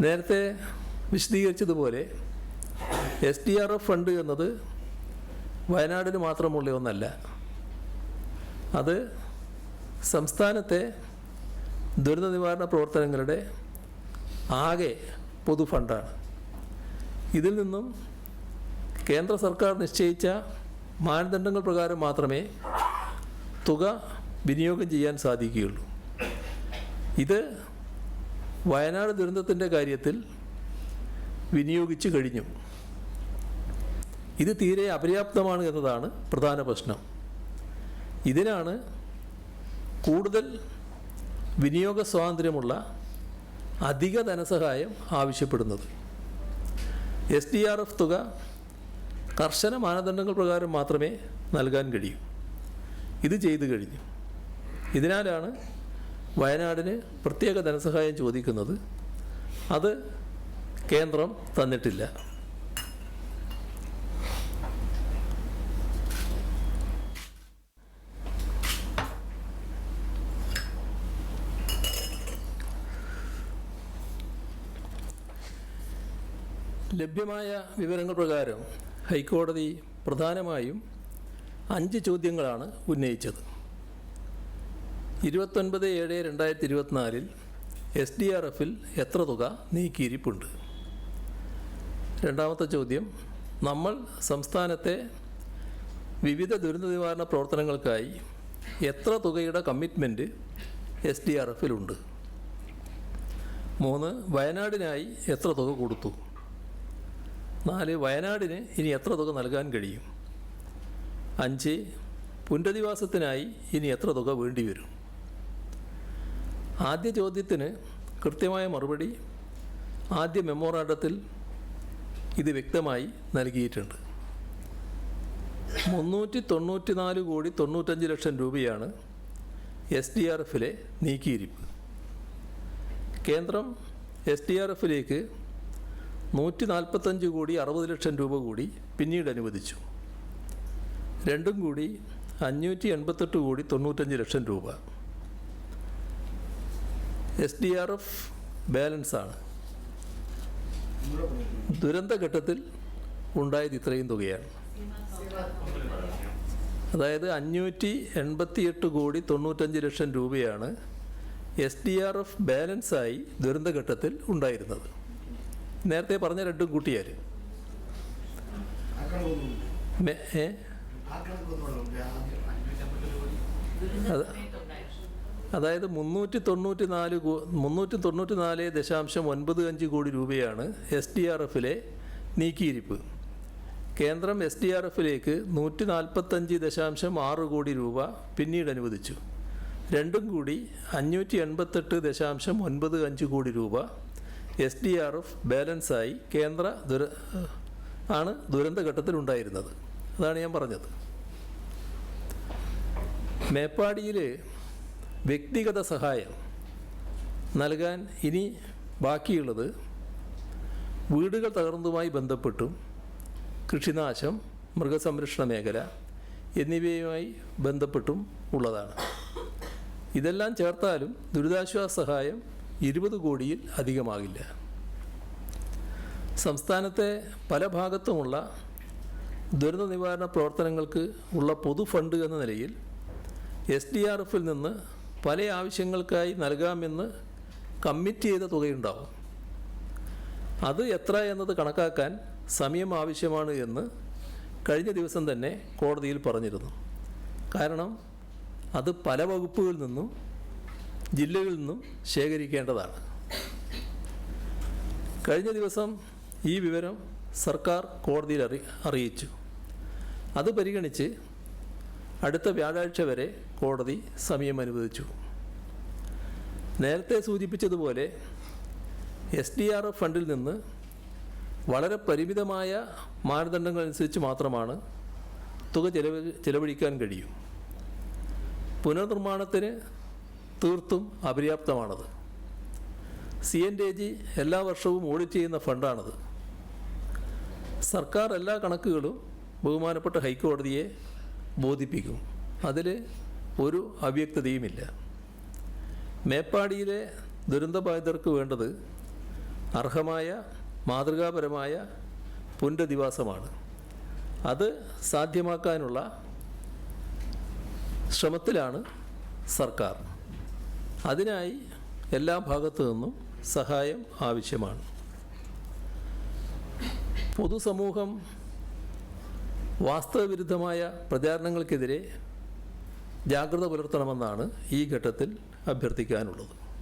നേരത്തെ വിശദീകരിച്ചതുപോലെ S D R F fund എന്നത് വയനാടിന് മാത്രമുള്ള ഒന്നല്ല. അത് സംസ്ഥാനത്തെ ദുരന്ത നിവാരണ പ്രവർത്തനങ്ങളുടെ ആകെ പൊതു ഫണ്ടാണ്. ഇതിൽ നിന്നും കേന്ദ്ര സർക്കാർ നിശ്ചയിച്ച മാനദണ്ഡങ്ങൾ പ്രകാരം മാത്രമേ തുക വിനിയോഗം ചെയ്യാൻ സാധിക്കുകയുള്ളൂ. ഇത് വയനാട് ദുരന്തത്തിന്റെ കാര്യത്തിൽ വിനിയോഗിച്ചു കഴിഞ്ഞു. ഇത് തീരെ അപര്യാപ്തമാണ് എന്നതാണ് പ്രധാന പ്രശ്നം. ഇതിനാണ് കൂടുതൽ വിനിയോഗ സ്വാതന്ത്ര്യമുള്ള അധിക ധനസഹായം ആവശ്യപ്പെടുന്നത്. എസ് ഡി ആർ എഫ് തുക കർശന മാനദണ്ഡങ്ങൾ പ്രകാരം മാത്രമേ നൽകാൻ കഴിയൂ. ഇത് ചെയ്തു കഴിഞ്ഞു. ഇതിനാലാണ് വയനാടിന് പ്രത്യേക ധനസഹായം ചോദിക്കുന്നത് അത് കേന്ദ്രം തന്നിട്ടില്ല. ലഭ്യമായ വിവരങ്ങൾ പ്രകാരം ഹൈക്കോടതി പ്രധാനമായും അഞ്ച് ചോദ്യങ്ങളാണ് ഉന്നയിച്ചത്. ഇരുപത്തൊൻപത് ഏഴ് രണ്ടായിരത്തി ഇരുപത്തിനാലിൽ എസ് ഡി ആർ എഫിൽ എത്ര തുക നീക്കിയിരിപ്പുണ്ട്? രണ്ടാമത്തെ ചോദ്യം നമ്മൾ സംസ്ഥാനത്തെ വിവിധ ദുരന്ത നിവാരണ പ്രവർത്തനങ്ങൾക്കായി എത്ര തുകയുടെ കമ്മിറ്റ്മെന്റ് എസ് ഡി ആർ എഫിലുണ്ട്? മൂന്ന് വയനാടിനായി എത്ര തുക കൊടുത്തു? നാല് വയനാടിന് ഇനി എത്ര തുക നൽകാൻ കഴിയും? അഞ്ച് പുനരധിവാസത്തിനായി ഇനി എത്ര തുക വേണ്ടിവരും? ആദ്യ ചോദ്യത്തിന് കൃത്യമായ മറുപടി ആദ്യ മെമ്മോറാണ്ടത്തിൽ ഇത് വ്യക്തമായി നൽകിയിട്ടുണ്ട്. മുന്നൂറ്റി തൊണ്ണൂറ്റി നാല് കോടി തൊണ്ണൂറ്റഞ്ച് ലക്ഷം രൂപയാണ് എസ് ഡി ആർ എഫിലെ നീക്കിയിരിപ്പ്. കേന്ദ്രം എസ് ഡി ആർ എഫിലേക്ക് നൂറ്റി നാൽപ്പത്തഞ്ച് കോടി അറുപത് ലക്ഷം രൂപ കൂടി പിന്നീട് അനുവദിച്ചു. രണ്ടും കൂടി അഞ്ഞൂറ്റി എൺപത്തെട്ട് കോടി തൊണ്ണൂറ്റഞ്ച് ലക്ഷം രൂപ. എസ് ഡി ആർ എഫ് ബാലൻസാണ്. ദുരന്തഘട്ടത്തിൽ ഉണ്ടായത് ഇത്രയും തുകയാണ്. അതായത് അഞ്ഞൂറ്റി എൺപത്തിയെട്ട് കോടി തൊണ്ണൂറ്റഞ്ച് ലക്ഷം രൂപയാണ് എസ് ഡി ആർ എഫ് ബാലൻസായി ദുരന്തഘട്ടത്തിൽ ഉണ്ടായിരുന്നത്. നേരത്തെ പറഞ്ഞ രണ്ടും കൂട്ടിയാൽ ഏ? അത് അതായത് മുന്നൂറ്റി തൊണ്ണൂറ്റി നാല് മുന്നൂറ്റി തൊണ്ണൂറ്റി നാല് ദശാംശം ഒൻപത് അഞ്ച് കോടി രൂപയാണ് എസ് ഡി ആർ എഫിലെ നീക്കിയിരിപ്പ്. കേന്ദ്രം എസ് ഡി ആർ എഫിലേക്ക് നൂറ്റി നാൽപ്പത്തഞ്ച് ദശാംശം ആറ് കോടി രൂപ പിന്നീട് അനുവദിച്ചു. രണ്ടും കൂടി അഞ്ഞൂറ്റി എൺപത്തെട്ട് ദശാംശം ഒൻപത് അഞ്ച് കോടി രൂപ എസ് ഡി ആർ എഫ് ബാലൻസായി കേന്ദ്ര ദുര ആണ് ദുരന്തഘട്ടത്തിലുണ്ടായിരുന്നത് അതാണ് ഞാൻ പറഞ്ഞത്. മേപ്പാടിയിൽ വ്യക്തിഗത സഹായം നൽകാൻ ഇനി ബാക്കിയുള്ളത് വീടുകൾ തകർന്നതുമായി ബന്ധപ്പെട്ടും കൃഷിനാശം മൃഗസംരക്ഷണ മേഖല എന്നിവയുമായി ബന്ധപ്പെട്ടും ഉള്ളതാണ്. ഇതെല്ലാം ചേർത്താലും ദുരിതാശ്വാസ സഹായം ഇരുപത് കോടിയിൽ അധികമാകില്ല. സംസ്ഥാനത്തെ പല ഭാഗത്തുമുള്ള ദുരന്ത നിവാരണ പ്രവർത്തനങ്ങൾക്ക് ഉള്ള പൊതു ഫണ്ട് എന്ന നിലയിൽ എസ് ഡി ആർ എഫിൽ നിന്ന് പല ആവശ്യങ്ങൾക്കായി നൽകാമെന്ന് കമ്മിറ്റ് ചെയ്ത തുകയുണ്ടാവും. അത് എത്ര എന്നത് കണക്കാക്കാൻ സമയം ആവശ്യമാണ് എന്ന് കഴിഞ്ഞ ദിവസം തന്നെ കോടതിയിൽ പറഞ്ഞിരുന്നു. കാരണം അത് പല വകുപ്പുകളിൽ നിന്നും ജില്ലകളിൽ നിന്നും ശേഖരിക്കേണ്ടതാണ്. കഴിഞ്ഞ ദിവസം ഈ വിവരം സർക്കാർ കോടതിയിൽ അറി അറിയിച്ചു. അത് പരിഗണിച്ച് അടുത്ത വ്യാഴാഴ്ച വരെ കോടതി സമയം അനുവദിച്ചു. നേരത്തെ സൂചിപ്പിച്ചതുപോലെ എസ് ഡി ആർ എഫ് ഫണ്ടിൽ നിന്ന് വളരെ പരിമിതമായ മാനദണ്ഡങ്ങൾ അനുസരിച്ച് മാത്രമാണ് തുക ചെലവ് ചെലവഴിക്കാൻ കഴിയും. പുനർനിർമ്മാണത്തിന് തീർത്തും അപര്യാപ്തമാണത്. സി എൻ ഡി ജി എല്ലാ വർഷവും ഓഡിറ്റ് ചെയ്യുന്ന ഫണ്ടാണത്. സർക്കാർ എല്ലാ കണക്കുകളും ബഹുമാനപ്പെട്ട ഹൈക്കോടതിയെ ബോധിപ്പിക്കും. അതിൽ ഒരു അവ്യക്തതയുമില്ല. മേപ്പാടിയിലെ ദുരന്തബാധിതർക്ക് വേണ്ടത് അർഹമായ മാതൃകാപരമായ പുനരധിവാസമാണ്. അത് സാധ്യമാക്കാനുള്ള ശ്രമത്തിലാണ് സർക്കാർ. അതിനായി എല്ലാ ഭാഗത്തു നിന്നും സഹായം ആവശ്യമാണ്. പൊതുസമൂഹം വാസ്തവവിരുദ്ധമായ പ്രചാരണങ്ങൾക്കെതിരെ ജാഗ്രത പുലർത്തണമെന്നാണ് ഈ ഘട്ടത്തിൽ അഭ്യർത്ഥിക്കാനുള്ളത്.